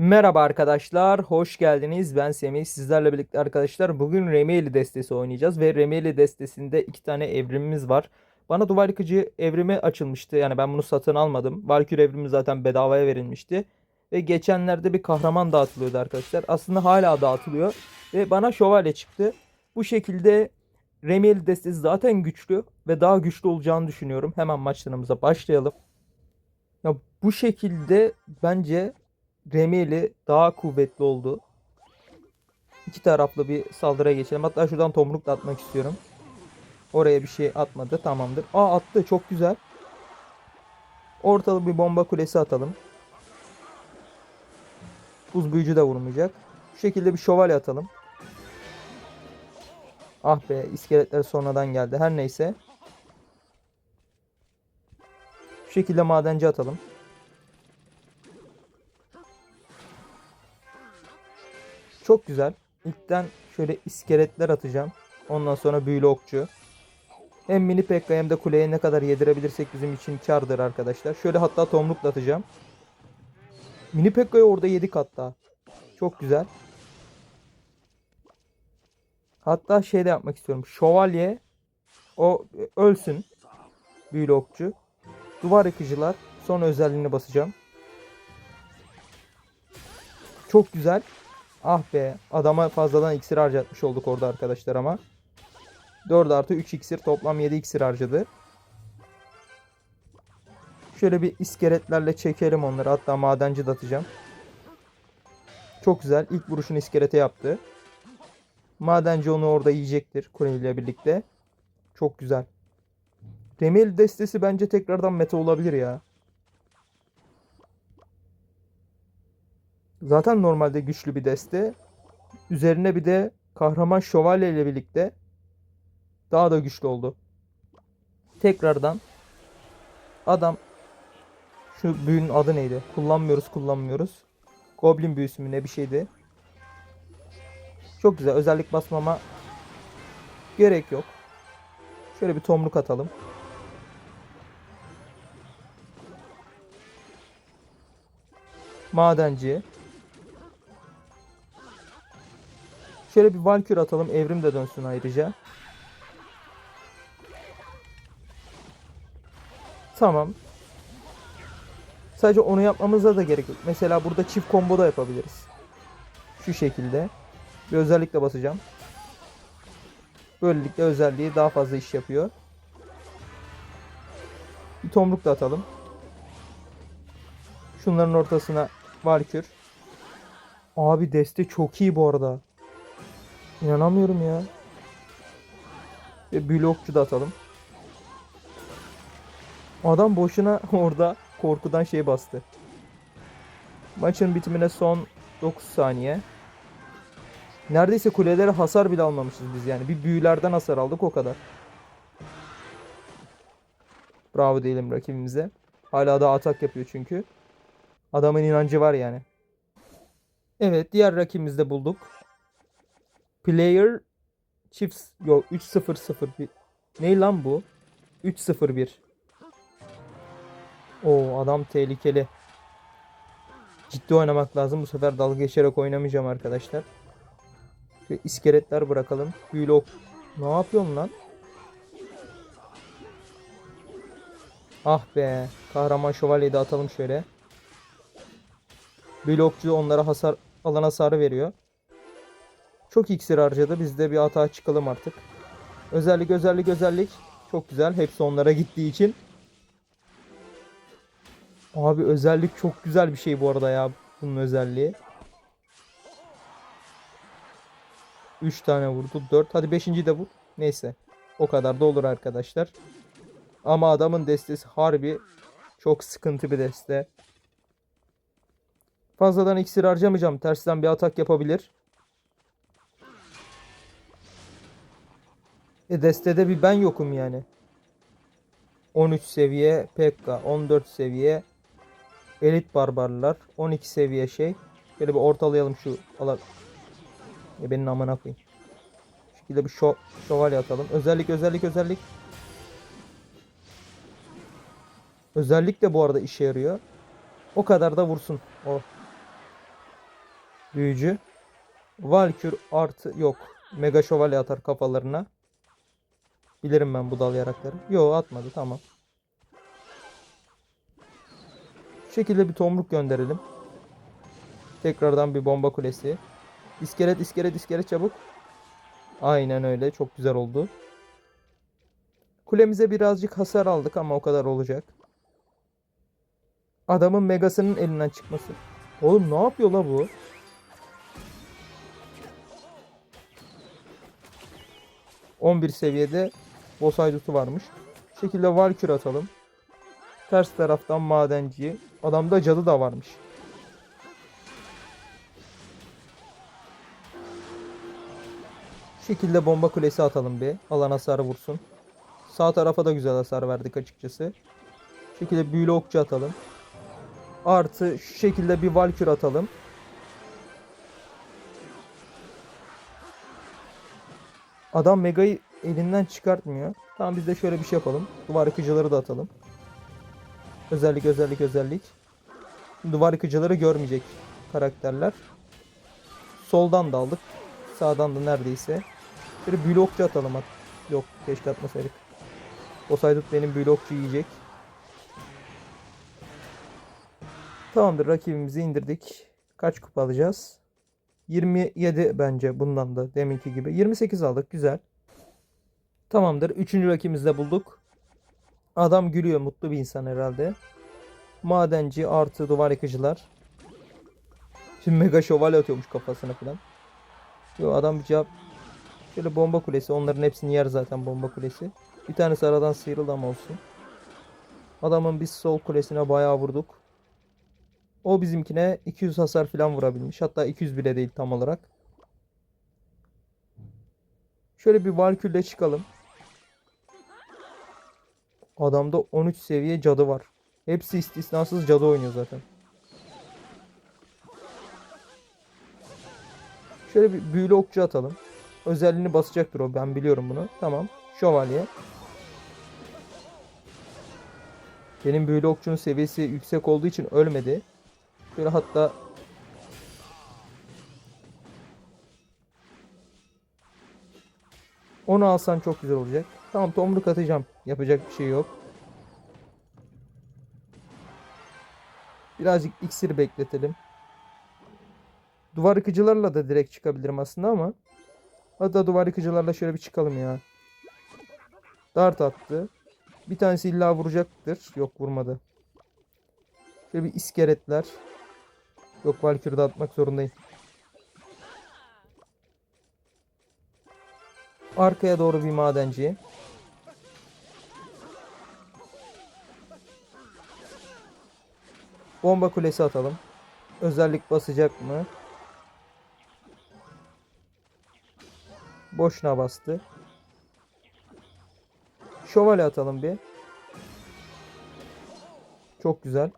Merhaba arkadaşlar, hoş geldiniz. Ben Semih. Sizlerle birlikte arkadaşlar bugün Remeli destesi oynayacağız ve Remeli destesinde iki tane evrimimiz var. Bana duvar yıkıcı evrimi açılmıştı. Yani ben bunu satın almadım. Valkür evrimi zaten bedavaya verilmişti. Ve geçenlerde bir kahraman dağıtılıyordu arkadaşlar. Aslında hala dağıtılıyor. Ve bana şövalye çıktı. Bu şekilde Remeli destesi zaten güçlü ve daha güçlü olacağını düşünüyorum. Hemen maçlarımıza başlayalım. Ya bu şekilde bence Remeli daha kuvvetli oldu. İki taraflı bir saldırıya geçelim. Hatta şuradan tomruk da atmak istiyorum. Oraya bir şey atmadı. Tamamdır. Aa attı. Çok güzel. Ortalık bir bomba kulesi atalım. Buz büyücü de vurmayacak. Şu şekilde bir şövalye atalım. Ah be iskeletler sonradan geldi. Her neyse. Şu şekilde madenci atalım. Çok güzel. İlkten şöyle iskeletler atacağım. Ondan sonra büyülü okçu. Hem mini pekka hem de kuleye ne kadar yedirebilirsek bizim için kardır arkadaşlar. Şöyle hatta tomrukla atacağım. Mini pekka'yı orada yedik hatta. Çok güzel. Hatta şey de yapmak istiyorum. Şövalye o e, ölsün. Büyülü okçu. Duvar yıkıcılar. Son özelliğini basacağım. Çok güzel. Ah be adama fazladan iksir harcatmış olduk orada arkadaşlar ama. 4 artı 3 iksir toplam 7 iksir harcadı. Şöyle bir iskeletlerle çekelim onları hatta madenci de atacağım. Çok güzel ilk vuruşunu iskelete yaptı. Madenci onu orada yiyecektir kuleyle birlikte. Çok güzel. Remel destesi bence tekrardan meta olabilir ya. Zaten normalde güçlü bir deste. Üzerine bir de kahraman şövalye ile birlikte daha da güçlü oldu. Tekrardan adam şu büyünün adı neydi? Kullanmıyoruz kullanmıyoruz. Goblin büyüsü mü ne bir şeydi. Çok güzel. Özellik basmama gerek yok. Şöyle bir tomruk atalım. Madenci. Şöyle bir Valkür atalım. Evrim de dönsün ayrıca. Tamam. Sadece onu yapmamıza da gerek yok. Mesela burada çift combo da yapabiliriz. Şu şekilde. Bir özellikle basacağım. Böylelikle özelliği daha fazla iş yapıyor. Bir tomruk da atalım. Şunların ortasına Valkür. Abi deste çok iyi bu arada. İnanamıyorum ya. Ve blokçu da atalım. Adam boşuna orada korkudan şey bastı. Maçın bitimine son 9 saniye. Neredeyse kulelere hasar bile almamışız biz yani. Bir büyülerden hasar aldık o kadar. Bravo diyelim rakibimize. Hala da atak yapıyor çünkü. Adamın inancı var yani. Evet diğer rakibimizi de bulduk. Player Chiefs yok 3-0-0-1. Ne lan bu? 3-0-1. Oo adam tehlikeli. Ciddi oynamak lazım. Bu sefer dalga geçerek oynamayacağım arkadaşlar. Ve iskeletler bırakalım. Büyülü ok. Ne yapıyorsun lan? Ah be. Kahraman şövalyeyi de atalım şöyle. Büyülü okçu onlara hasar alan hasarı veriyor. Çok iksir harcadı. Biz de bir hata çıkalım artık. Özellik özellik özellik. Çok güzel. Hepsi onlara gittiği için. Abi özellik çok güzel bir şey bu arada ya. Bunun özelliği. 3 tane vurdu. 4. Hadi 5. de vur. Neyse. O kadar da olur arkadaşlar. Ama adamın destesi harbi çok sıkıntı bir deste. Fazladan iksir harcamayacağım. Tersten bir atak yapabilir. E destede bir ben yokum yani. 13 seviye Pekka, 14 seviye Elit Barbarlar, 12 seviye şey. Böyle bir ortalayalım şu alan. E benim amına koyayım. Şu şekilde bir şo şövalye atalım. Özellik özellik özellik. Özellik de bu arada işe yarıyor. O kadar da vursun. O. Büyücü. Valkür artı yok. Mega şövalye atar kafalarına. Bilirim ben bu dal yarakları. Yo atmadı tamam. Şu şekilde bir tomruk gönderelim. Tekrardan bir bomba kulesi. İskelet iskelet iskelet çabuk. Aynen öyle çok güzel oldu. Kulemize birazcık hasar aldık ama o kadar olacak. Adamın megasının elinden çıkması. Oğlum ne yapıyor la bu? ...11 seviyede... ...boss haydutu varmış. Bu şekilde Valkür atalım. Ters taraftan madenci. Adamda cadı da varmış. Bu şekilde bomba kulesi atalım bir. Alan hasarı vursun. Sağ tarafa da güzel hasar verdik açıkçası. Bu şekilde büyülü okçu atalım. Artı şu şekilde bir valkür atalım. Adam Mega'yı elinden çıkartmıyor. Tamam biz de şöyle bir şey yapalım. Duvar yıkıcıları da atalım. Özellik özellik özellik. Duvar yıkıcıları görmeyecek karakterler. Soldan da aldık. Sağdan da neredeyse. Bir büyülü okçu atalım. At. Yok keşke atmasaydık. O saydut benim büyülü okçu yiyecek. Tamamdır rakibimizi indirdik. Kaç kupa alacağız? 27 bence bundan da deminki gibi. 28 aldık güzel. Tamamdır. Üçüncü rakibimizi de bulduk. Adam gülüyor mutlu bir insan herhalde. Madenci artı duvar yıkıcılar. Şimdi mega şövalye atıyormuş kafasına falan. Yo adam bir cevap. Şöyle bomba kulesi. Onların hepsini yer zaten bomba kulesi. Bir tanesi aradan sıyrıldı ama olsun. Adamın biz sol kulesine bayağı vurduk. O bizimkine 200 hasar falan vurabilmiş. Hatta 200 bile değil tam olarak. Şöyle bir Valkür'le çıkalım. Adamda 13 seviye cadı var. Hepsi istisnasız cadı oynuyor zaten. Şöyle bir büyülü okçu atalım. Özelliğini basacaktır o. Ben biliyorum bunu. Tamam. Şövalye. Benim büyülü okçunun seviyesi yüksek olduğu için ölmedi. Şöyle hatta Onu alsan çok güzel olacak. Tamam tomruk atacağım. Yapacak bir şey yok. Birazcık iksir bekletelim. Duvar yıkıcılarla da direkt çıkabilirim aslında ama. Hatta duvar yıkıcılarla şöyle bir çıkalım ya. Dart attı. Bir tanesi illa vuracaktır. Yok vurmadı. Şöyle bir iskeletler. Yok Valkyrie'de atmak zorundayım. Arkaya doğru bir madenci. Bomba kulesi atalım. Özellik basacak mı? Boşuna bastı. Şövalye atalım bir. Çok güzel.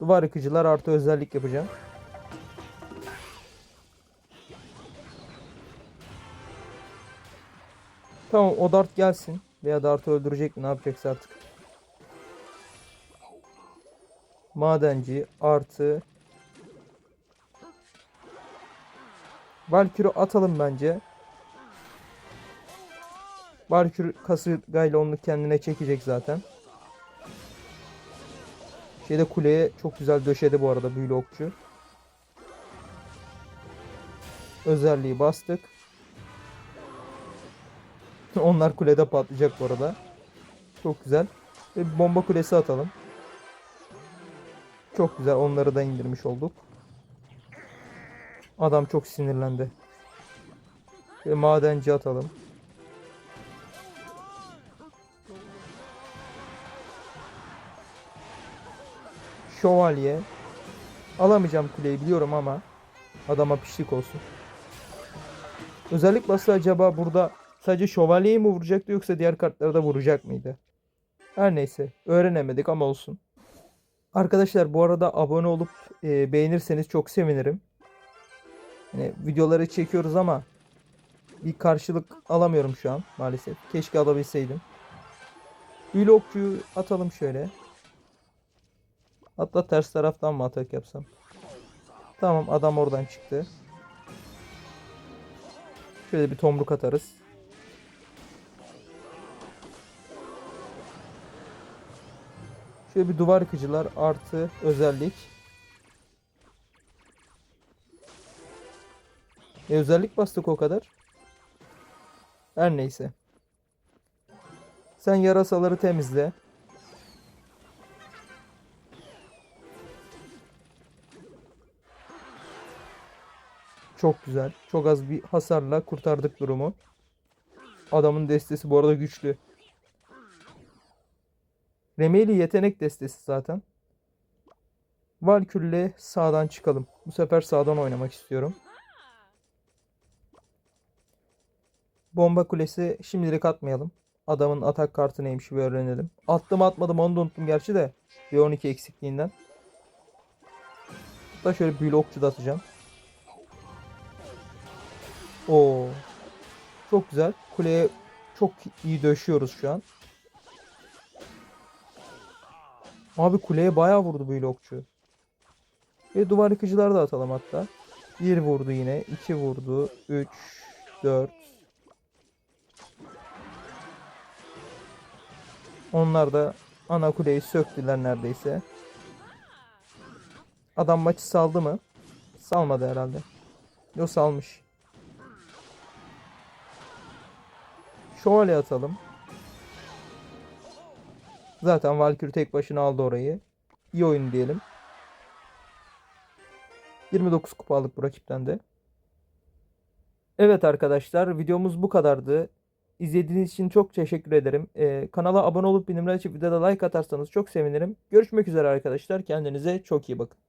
Duvar yıkıcılar artı özellik yapacağım. Tamam o dart gelsin. Veya dartı öldürecek mi ne yapacaksa artık. Madenci artı Valkür'ü atalım bence. Valkür kasırgayla onu kendine çekecek zaten. Şeyde kuleye çok güzel döşedi bu arada büyülü okçu. Özelliği bastık. Onlar kulede patlayacak bu arada. Çok güzel. Ve bomba kulesi atalım. Çok güzel. Onları da indirmiş olduk. Adam çok sinirlendi. Ve madenci atalım. Şövalye. Alamayacağım kuleyi biliyorum ama adama pişlik olsun. Özellik bası acaba burada sadece şövalyeyi mi vuracaktı yoksa diğer kartları da vuracak mıydı? Her neyse öğrenemedik ama olsun. Arkadaşlar bu arada abone olup e, beğenirseniz çok sevinirim. Yani videoları çekiyoruz ama bir karşılık alamıyorum şu an maalesef. Keşke alabilseydim. Büyülü okçuyu atalım şöyle. Hatta ters taraftan mı atak yapsam? Tamam adam oradan çıktı. Şöyle bir tomruk atarız. Şöyle bir duvar yıkıcılar artı özellik. E özellik bastık o kadar. Her neyse. Sen yarasaları temizle. Çok güzel. Çok az bir hasarla kurtardık durumu. Adamın destesi bu arada güçlü. Remeli yetenek destesi zaten. Valkür'le sağdan çıkalım. Bu sefer sağdan oynamak istiyorum. Bomba kulesi şimdilik atmayalım. Adamın atak kartı neymiş bir öğrenelim. Attım atmadım onu da unuttum gerçi de. Bir 12 eksikliğinden. Hatta şöyle büyülü okçu da atacağım. Oo. Çok güzel. Kuleye çok iyi döşüyoruz şu an. Abi kuleye bayağı vurdu büyülü okçu. Ve duvar yıkıcılar da atalım hatta. 1 vurdu yine. 2 vurdu. 3 4 Onlar da ana kuleyi söktüler neredeyse. Adam maçı saldı mı? Salmadı herhalde. Yo salmış. Şövalye atalım. Zaten Valkyrie tek başına aldı orayı. İyi oyun diyelim. 29 kupa aldık bu rakipten de. Evet arkadaşlar videomuz bu kadardı. İzlediğiniz için çok teşekkür ederim. Ee, kanala abone olup bildirimleri açıp videoda like atarsanız çok sevinirim. Görüşmek üzere arkadaşlar. Kendinize çok iyi bakın.